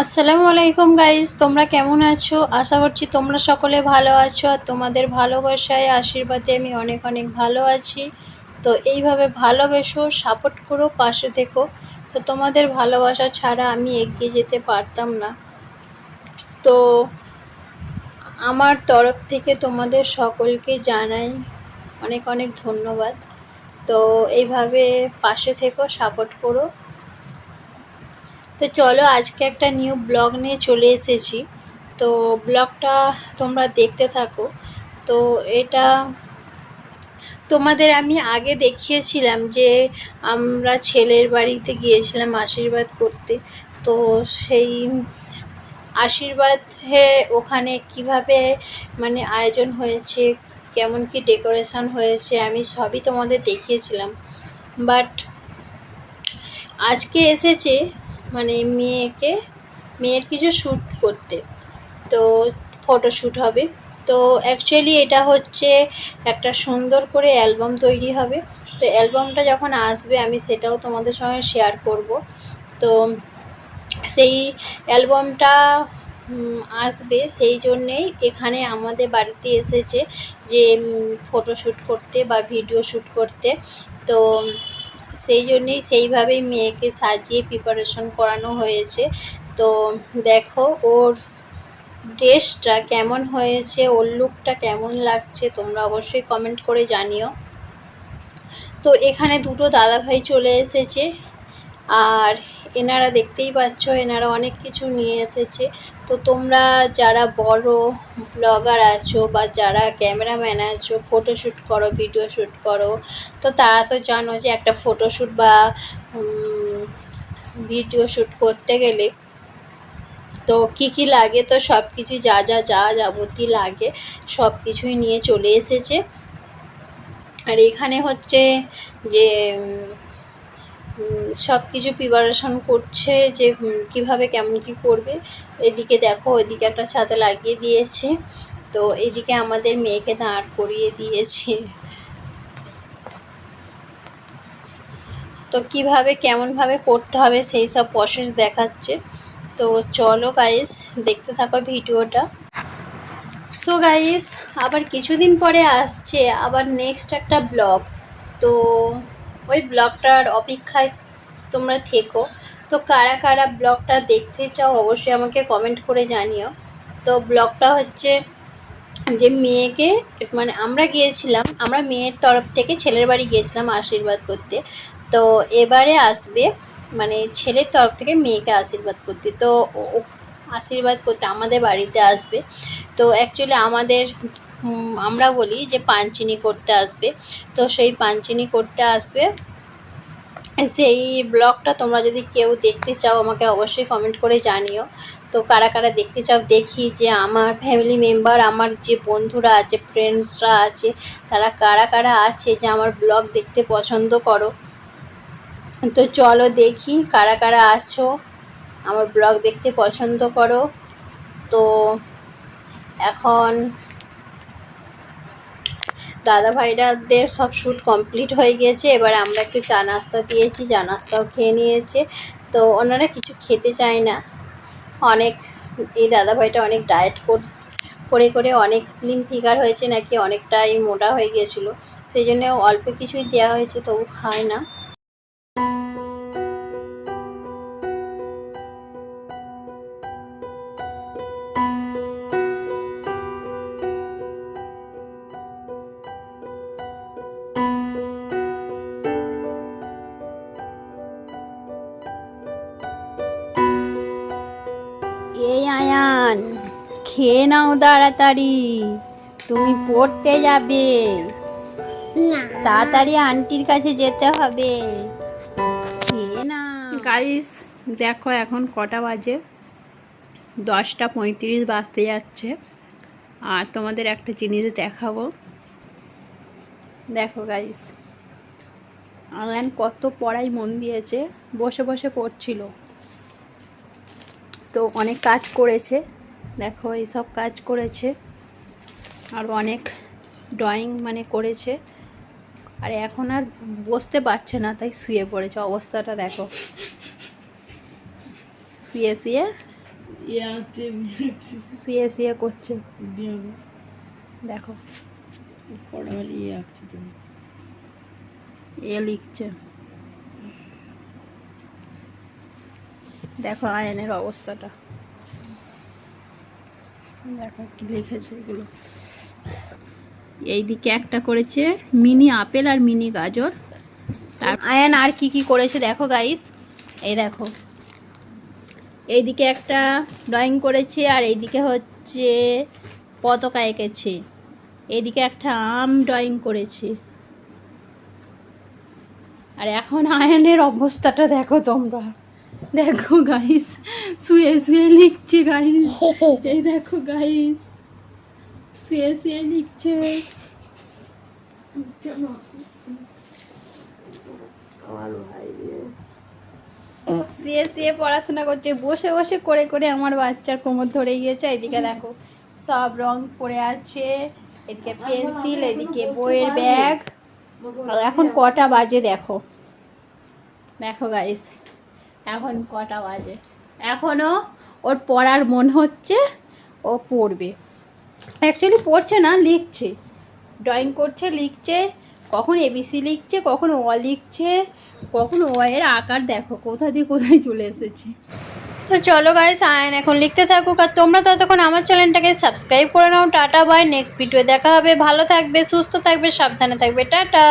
আসসালামু আলাইকুম গাইজ তোমরা কেমন আছো? আশা করছি তোমরা সকলে ভালো আছো আর তোমাদের ভালোবাসায়, আশীর্বাদে আমি অনেক অনেক ভালো আছি। তো এইভাবে ভালোবেসো সাপোর্ট করো, পাশে থেকো। তো তোমাদের ভালোবাসা ছাড়া আমি এগিয়ে যেতে পারতাম না। তো আমার তরফ থেকে তোমাদের সকলকে জানাই অনেক অনেক ধন্যবাদ। তো এইভাবে পাশে থেকো সাপোর্ট করো। তো চলো আজকে একটা নিউ ব্লগ নিয়ে চলে এসেছি। তো ব্লগটা তোমরা দেখতে থাকো। তো এটা তোমাদের আমি আগে দেখিয়েছিলাম যে আমরা ছেলের বাড়িতে গিয়েছিলাম আশীর্বাদ করতে। তো সেই আশীর্বাদ ওখানে কীভাবে মানে আয়োজন হয়েছে, কেমন কি ডেকোরেশন হয়েছে, আমি সবই তোমাদের দেখিয়েছিলাম। বাট আজকে এসেছে মানে মেয়েকে, মেয়ের কিছু শ্যুট করতে। তো ফটোশ্যুট হবে। তো অ্যাকচুয়ালি এটা হচ্ছে একটা সুন্দর করে অ্যালবাম তৈরি হবে। তো অ্যালবামটা যখন আসবে, আমি সেটাও তোমাদের সঙ্গে শেয়ার করব। তো সেই অ্যালবামটা আসবে সেই জন্যেই এখানে আমাদের বাড়িতে এসেছে যে ফটোশ্যুট করতে বা ভিডিও শ্যুট করতে। তো সেই জন্যেই সেইভাবেই মেয়েকে সাজিয়ে প্রিপারেশন করানো হয়েছে। তো দেখো ওর ড্রেসটা কেমন হয়েছে, ওর লুকটা কেমন লাগছে, তোমরা অবশ্যই কমেন্ট করে জানিও। তো এখানে দুটো দাদাভাই চলে এসেছে, আর এনারা দেখতেই পাচ্ছ, এনারা অনেক কিছু নিয়ে এসেছে। তো তোমরা যারা বড় ব্লগার আছো বা যারা ক্যামেরাম্যান আছো ফটোশ্যুট করো ভিডিও শ্যুট করো, তো তারা তো জানো যে একটা ফটোশ্যুট বা ভিডিও শ্যুট করতে গেলে তো কি কি লাগে, তো সব কিছুই যা যা যা যাবতীয় লাগে সব কিছুই নিয়ে চলে এসেছে। আর এখানে হচ্ছে যে সব কিছু প্রিপারেশন করছে যে কীভাবে কেমন কি করবে। এদিকে দেখো, ওইদিকে একটা ছাতা লাগিয়ে দিয়েছে। তো এদিকে আমাদের মেয়েকে দাঁড় করিয়ে দিয়েছে। তো কীভাবে, কেমনভাবে করতে হবে সেই সব প্রসেস দেখাচ্ছে। তো চলো গাইস দেখতে থাকো ভিডিওটা। সো গাইস আবার কিছুদিন পরে আসছে আবার নেক্সট একটা ব্লগ তো ওই ব্লগটার অপেক্ষায় তোমরা থেকো। তো কারা কারা ব্লগটা দেখতে চাও অবশ্যই আমাকে কমেন্ট করে জানিও। তো ব্লগটা হচ্ছে যে মেয়েকে মানে আমরা গিয়েছিলাম, আমরা মেয়ের তরফ থেকে ছেলের বাড়ি গিয়েছিলাম আশীর্বাদ করতে। তো এবারে আসবে মানে ছেলের তরফ থেকে মেয়েকে আশীর্বাদ করতে। তো আশীর্বাদ করতে আমাদের বাড়িতে আসবে। তো অ্যাকচুয়ালি আমাদের আমরা বলি যে পাঞ্চিনি করতে আসবে। তো সেই পাঞ্চিনি করতে আসবে। সেই ব্লগটা তোমরা যদি কেউ দেখতে চাও, আমাকে অবশ্যই কমেন্ট করে জানিও। তো কারা কারা দেখতে চাও, দেখি যে আমার ফ্যামিলি মেম্বার আমার যে বন্ধুরা আছে ফ্রেন্ডসরা আছে, তারা কারা কারা আছে যে আমার ব্লগ দেখতে পছন্দ করো। তো চলো দেখি কারা কারা আছো, আমার ব্লগ দেখতে পছন্দ করো। তো এখন দাদা ভাইরাদের সব শ্যুট কমপ্লিট হয়ে গিয়েছে। এবার আমরা একটু চা নাস্তা দিয়েছি, চা নাস্তাও খেয়ে নিয়েছে। তো ওনারা কিছু খেতে চায় না। অনেক, এই দাদা ভাইটা অনেক ডায়েট করে করে অনেক স্লিম ফিগার হয়েছে নাকি অনেকটাই মোটা হয়ে গিয়েছিল। সেই জন্য অল্প কিছুই দেওয়া হয়েছে, তবু খায় না। খেয়ে নাও তাড়াতাড়ি। তুমি পড়তে যাবে। তাড়াতাড়ি আন্টির কাছে যেতে হবে। খেয়ে না গাইস দেখো এখন কটা বাজে। দশটা পঁয়ত্রিশ বাজতে যাচ্ছে। আর তোমাদের একটা জিনিস দেখাবো। দেখো গাইস আয়ান কত পড়াই মন দিয়েছে। বসে বসে পড়ছিল। তো অনেক কাজ করেছে। দেখো এইসব কাজ করেছে। আর অনেক ড্রয়িং মানে করেছে। আর এখন আর বসতে পারছে না তাই শুয়ে পড়েছে। অবস্থাটা দেখো। শুয়ে শুয়ে? ইয়ে আঁকছে শুয়ে শুয়ে করছে। দেখো। ইয়ে এ লিখছে। দেখো আয়নের অবস্থাটা। দেখো কি লিখেছে এগুলো। এইদিকে একটা করেছে মিনি আপেল আর মিনি গাজর। তার আয়ান, আর কি কি করেছে দেখো গাইস এই দেখো। এইদিকে একটা ড্রয়িং করেছে আর এইদিকে হচ্ছে পতাকা এঁকেছে। এইদিকে একটা আম ড্রয়িং করেছে। আর এখন আয়নের অবস্থাটা দেখো তোমরা। দেখো গাইস শুয়ে শুয়ে লিখছে গাইস এই দেখো গাইস শুয়ে শুয়ে লিখছে। শুয়ে শুয়ে পড়াশোনা করছে বসে বসে করে করে আমার বাচ্চার কোমর ধরে গিয়েছে এদিকে দেখো সব রং পড়ে আছে এদিকে পেন্সিল এদিকে বইয়ের ব্যাগ। আর এখন কটা বাজে দেখো। দেখো গাইস এখন কটা বাজে? এখনও ওর পড়ার মন হচ্ছে, ও পড়বে। অ্যাকচুয়ালি পড়ছে না, লিখছে। ড্রয়িং করছে, লিখছে। কখন এবিসি লিখছে, কখন অ লিখছে, কখন ও এর আকার দেখো, কোথা দিয়ে কোথায় চলে এসেছে। তো চলো গাইস আয়ন এখন লিখতে থাকুক, আর তোমরা ততক্ষণ আমার চ্যানেলটাকে সাবস্ক্রাইব করে নাও। টাটা বাই নেক্সট ভিডিও দেখা হবে। ভালো থাকবে, সুস্থ থাকবে, সাবধানে থাকবে। টাটা!